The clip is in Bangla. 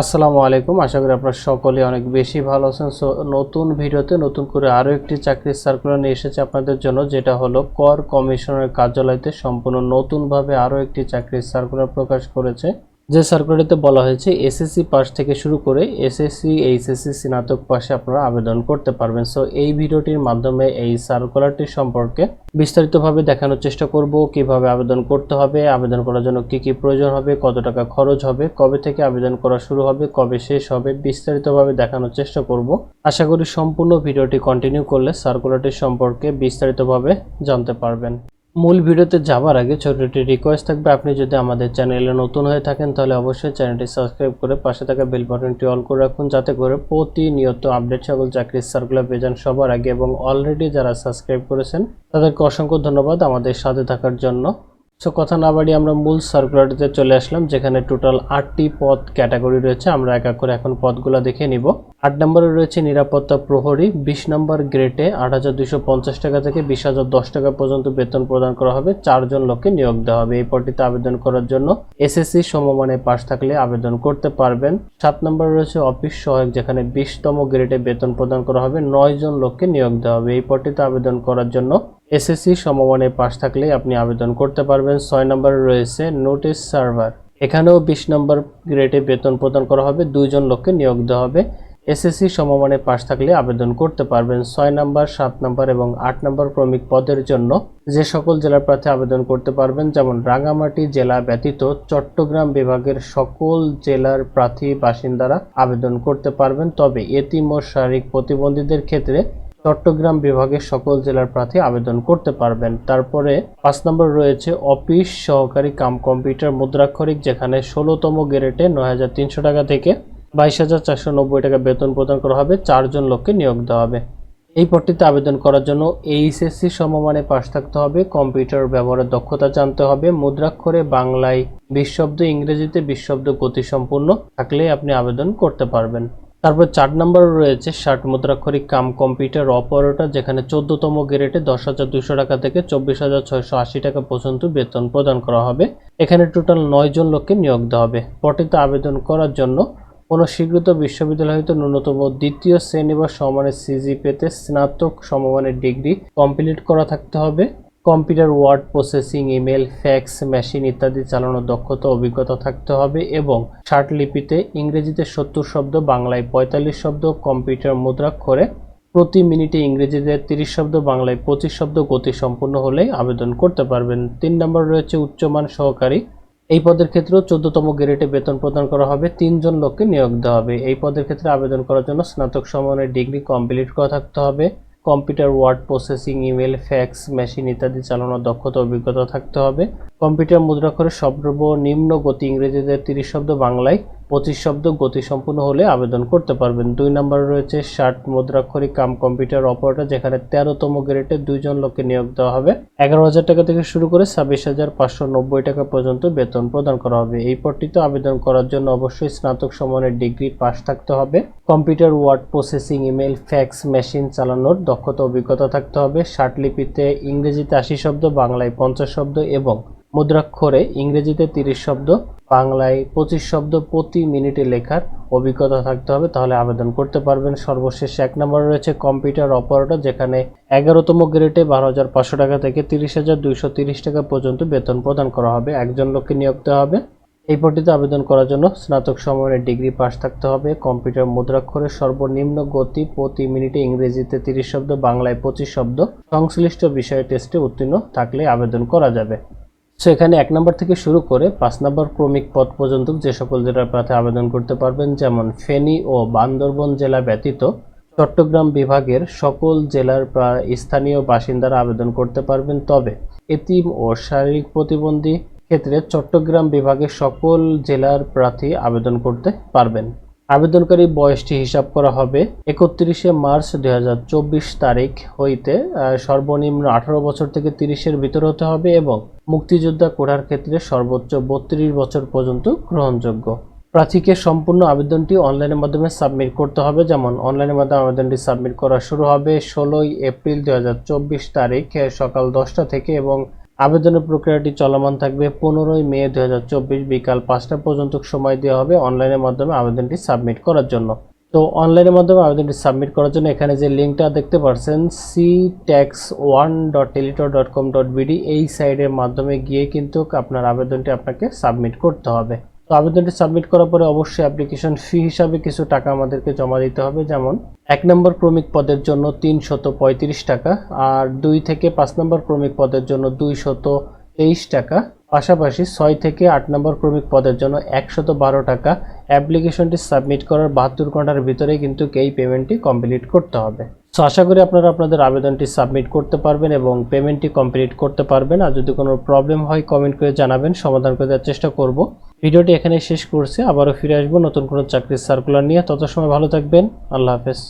আসসালামু আলাইকুম। আশা করি আপনারা সকলে অনেক বেশি ভালো আছেন। সো, নতুন ভিডিওতে নতুন করে আরও একটি চাকরির সার্কুলার নিয়ে এসেছে আপনাদের জন্য, যেটা হলো কর কমিশনের কার্যালয়তে সম্পূর্ণ নতুনভাবে আরও একটি চাকরির সার্কুলার প্রকাশ করেছে। যে সার্কুলারটিতে বলা হয়েছে এসএসসি পাস থেকে শুরু করে এসএসসি এইচএসসি স্নাতক পাশে আপনারা আবেদন করতে পারবেন। সো এই ভিডিওটির মাধ্যমে এই সার্কুলারটি সম্পর্কে বিস্তারিতভাবে দেখানোর চেষ্টা করব, কীভাবে আবেদন করতে হবে, আবেদন করার জন্য কি কি প্রয়োজন হবে, কত টাকা খরচ হবে, কবে থেকে আবেদন করা শুরু হবে, কবে শেষ হবে, বিস্তারিতভাবে দেখানোর চেষ্টা করব। আশা করি সম্পূর্ণ ভিডিওটি কন্টিনিউ করলে সার্কুলারটি সম্পর্কে বিস্তারিতভাবে জানতে পারবেন। মূল ভিডিওতে যাওয়ার আগে ছোট একটি রিকোয়েস্ট থাকবে। আপনি যদি আমাদের চ্যানেলে নতুন হয়ে থাকেন, তাহলে অবশ্যই চ্যানেলটি সাবস্ক্রাইব করে পাশে থাকা বেল বাটনটি অল করে রাখুন, যাতে করে প্রতিনিয়ত আপডেট সকল চাকরির সার্কুলার পেয়ে যান সবার আগে এবং অলরেডি যারা সাবস্ক্রাইব করেছেন, তাদেরকে অসংখ্য ধন্যবাদ আমাদের সাথে থাকার জন্য। সো কথা না বাড়িয়ে আমরা মূল সার্কুলারটিতে চলে আসলাম, যেখানে টোটাল আটটি পদ ক্যাটাগরি রয়েছে। আমরা এক এক করে এখন পদগুলো দেখে নিব। আট নম্বরে রয়েছে নিরাপত্তা প্রহরী, বিশ নম্বর গ্রেটে আট হাজার পঞ্চাশ টাকা থেকে বিশ হাজার দশ টাকা পর্যন্ত বেতন প্রদান করা হবে। চারজন লোককে নিয়োগ দেওয়া হবে। এই পদটিতে আবেদন করার জন্য এসএসসি সমমানে পাশ থাকলে আবেদন করতে পারবেন। সাত নম্বরে রয়েছে অফিস সহায়ক, যেখানে বিশতম গ্রেডে বেতন প্রদান করা হবে। নয় জন লোককে নিয়োগ দেওয়া হবে। এই পদটিতে আবেদন করার জন্য এসএসসি সমমানে পাশ থাকলেই আপনি আবেদন করতে পারবেন। ছয় নম্বরে রয়েছে নোটিশ সার্ভার। এখানেও বিশ নম্বর গ্রেডে বেতন প্রদান করা হবে, দুইজন লোককে নিয়োগ দেওয়া হবে। এসএসসি সমমানে পাশ থাকলে আবেদন করতে পারবেন। ছয় নম্বর, সাত নম্বর এবং আট নম্বর ক্রমিক পদের জন্য যে সকল জেলার প্রার্থী আবেদন করতে পারবেন, যেমন রাঙ্গামাটি জেলা ব্যতীত চট্টগ্রাম বিভাগের সকল জেলার প্রার্থী বাসিন্দারা আবেদন করতে পারবেন। তবে এতিম ও শারীরিক প্রতিবন্ধীদের ক্ষেত্রে চট্টগ্রাম বিভাগের সকল জেলার প্রার্থী আবেদন করতে পারবেন। তারপরে পাঁচ নম্বর রয়েছে অফিস সহকারী কাম কম্পিউটার মুদ্রাক্ষরিক, যেখানে ষোলোতম গ্রেডে নয় হাজার তিনশো টাকা থেকে বাইশ হাজার চারশো নব্বই টাকা বেতন প্রদান করা হবে। চারজন লোককে নিয়োগ দেওয়া হবে। এই পদটিতে আবেদন করার জন্য এইচএসসি সমমানে পাশ থাকতে হবে। কম্পিউটার ব্যবহারের দক্ষতা জানতে হবে। মুদ্রাক্ষরে বাংলায় বিশ শব্দ, ইংরেজিতে বিশ শব্দ গতিসম্পূর্ণ থাকলে আপনি আবেদন করতে পারবেন। তারপর চার নম্বর রয়েছে ষাট মুদ্রাক্ষরিক কাম কম্পিউটার অপারেটর, যেখানে চোদ্দতম গ্রেডে দশ হাজার দুশো টাকা থেকে চব্বিশ হাজার ছয়শো আশি টাকা পর্যন্ত বেতন প্রদান করা হবে। এখানে টোটাল নয় জন লোককে নিয়োগ দেওয়া হবে। পটিতে আবেদন করার জন্য কোনো স্বীকৃত বিশ্ববিদ্যালয় হইতে ন্যূনতম দ্বিতীয় শ্রেণি বা সমানের সিজি পেতে স্নাতক সমমানের ডিগ্রি কমপ্লিট করা থাকতে হবে। Computer, word processing, email, fax, machine ইত্যাদি চালানোর দক্ষতা, অভিজ্ঞতা থাকতে হবে এবং লিপিতে ইংরেজিতে সত্তর শব্দ, বাংলায় পঁয়তাল্লিশ শব্দ, কম্পিউটার মুদ্রাক্ষরে প্রতি মিনিটে ইংরেজিতে তিরিশ শব্দ, বাংলায় পঁচিশ শব্দ গতি সম্পূর্ণ হলেই আবেদন করতে পারবেন। তিন নম্বর রয়েছে উচ্চমান সহকারী। এই পদের ক্ষেত্রেও চোদ্দতম গ্রেডে বেতন প্রদান করা হবে, তিনজন লোককে নিয়োগ দেওয়া হবে। এই পদের ক্ষেত্রে আবেদন করার জন্য স্নাতক সমানের ডিগ্রি কমপ্লিট করা থাকতে হবে। Computer, word processing, email, fax, machine ইত্যাদি চালানোর দক্ষতা, অভিজ্ঞতা থাকতে হবে। কম্পিউটার মুদ্রাক্ষরে সর্বনিম্ন গতি ইংরেজিতে তিরিশ শব্দ বাংলায় পঁচিশ শব্দ গতি সম্পূর্ণ হলে আবেদন করতে পারবেন। দুই নম্বরে রয়েছে ষাট মুদ্রাক্ষরিক কাম কম্পিউটার অপারেটর, যেখানে তেরোতম গ্রেডে দুইজন লোককে নিয়োগ দেওয়া হবে। এগারো হাজার টাকা থেকে শুরু করে ছাব্বিশ হাজার পাঁচশো নব্বই টাকা পর্যন্ত বেতন প্রদান করা হবে। এই পদটিতে আবেদন করার জন্য অবশ্যই স্নাতক সমানের ডিগ্রি পাস থাকতে হবে। Computer, word processing email fax, machine চালানোর দক্ষতা, অভিজ্ঞতা থাকতে হবে। ষাট লিপিতে ইংরেজিতে আশি শব্দ, বাংলায় পঞ্চাশ শব্দ এবং মুদ্রাক্ষরে ইংরেজিতে তিরিশ শব্দ। বাংলায় পঁচিশ শব্দ প্রতি মিনিটে লেখার অভিজ্ঞতা থাকতে হবে, তাহলে আবেদন করতে পারবেন। সর্বশেষ এক নম্বরে রয়েছে কম্পিউটার অপারেটর, যেখানে এগারোতম গ্রেডে বারো হাজার পাঁচশো টাকা থেকে তিরিশ হাজার দুইশো তিরিশ টাকা পর্যন্ত বেতন প্রদান করা হবে। একজন লোককে নিয়োগ দেওয়া হবে। এই পদটিতে আবেদন করার জন্য স্নাতক সময়ের ডিগ্রি পাস থাকতে হবে। কম্পিউটার মুদ্রাক্ষরের সর্বনিম্ন গতি প্রতি মিনিটে ইংরেজিতে তিরিশ শব্দ, বাংলায় পঁচিশ শব্দ। সংশ্লিষ্ট বিষয়ে টেস্টে উত্তীর্ণ থাকলে আবেদন করা যাবে। সো এখানে এক নম্বর থেকে শুরু করে পাঁচ নম্বর ক্রমিক পদ পর্যন্ত যে সকল জেলার প্রার্থী আবেদন করতে পারবেন, যেমন ফেনী ও বান্দরবন জেলা ব্যতীত চট্টগ্রাম বিভাগের সকল জেলার স্থানীয় বাসিন্দারা আবেদন করতে পারবেন। তবে এতিম ও শারীরিক প্রতিবন্ধী ক্ষেত্রে চট্টগ্রাম বিভাগের সকল জেলার প্রার্থী আবেদন করতে পারবেন। আবেদনকারী বয়সটি হিসাব করা হবে একত্রিশে মার্চ দুই হাজার চব্বিশ তারিখ হইতে সর্বনিম্ন আঠারো বছর থেকে তিরিশের ভিতর হতে হবে এবং মুক্তিযোদ্ধা কোঠার ক্ষেত্রে সর্বোচ্চ বত্রিশ বছর পর্যন্ত গ্রহণযোগ্য। প্রার্থীকে সম্পূর্ণ আবেদনটি অনলাইনের মাধ্যমে সাবমিট করতে হবে, যেমন অনলাইনের মাধ্যমে আবেদনটি সাবমিট করা শুরু হবে ষোলোই এপ্রিল দুই তারিখ সকাল দশটা থেকে এবং আবেদনের প্রক্রিয়াটি চলমান থাকবে পনেরোই মে দু হাজার চব্বিশ বিকাল পাঁচটা পর্যন্ত সময় দেওয়া হবে অনলাইনের মাধ্যমে আবেদনটি সাবমিট করার জন্য। তো অনলাইনের মাধ্যমে আবেদনটি সাবমিট করার জন্য এখানে যে লিঙ্কটা দেখতে পাচ্ছেন C tax one dot teletalk dot com dot BD এই সাইডের মাধ্যমে গিয়ে কিন্তু আপনার আবেদনটি আপনাকে সাবমিট করতে হবে। তো আবেদনটি সাবমিট করার পরে অবশ্যই অ্যাপ্লিকেশন ফি হিসাবে কিছু টাকা আমাদেরকে জমা দিতে হবে। যেমন, এক নম্বর ক্রমিক পদের জন্য তিনশত পঁয়ত্রিশ টাকা আর দুই থেকে পাঁচ নম্বর ক্রমিক পদের জন্য দুইশত তেইশ টাকা। পাশাপাশি ছয় থেকে আট নম্বর ক্রমিক পদের জন্য একশত বারো টাকা অ্যাপ্লিকেশনটি সাবমিট করার বাহাত্তর ঘণ্টার ভিতরে কিন্তু এই পেমেন্টটি কমপ্লিট করতে হবে। সো আশা করি আপনারা আপনাদের আবেদনটি সাবমিট করতে পারবেন এবং পেমেন্টটি কমপ্লিট করতে পারবেন। আর যদি কোনো প্রবলেম হয়, কমেন্ট করে জানাবেন, সমাধান করে দেওয়ার চেষ্টা করব। ভিডিওটি এখানে শেষ করছে। আবারও ফিরে আসব নতুন কোনো চাকরির সার্কুলার নিয়ে। তত সময় ভালো থাকবেন। আল্লাহ হাফেজ।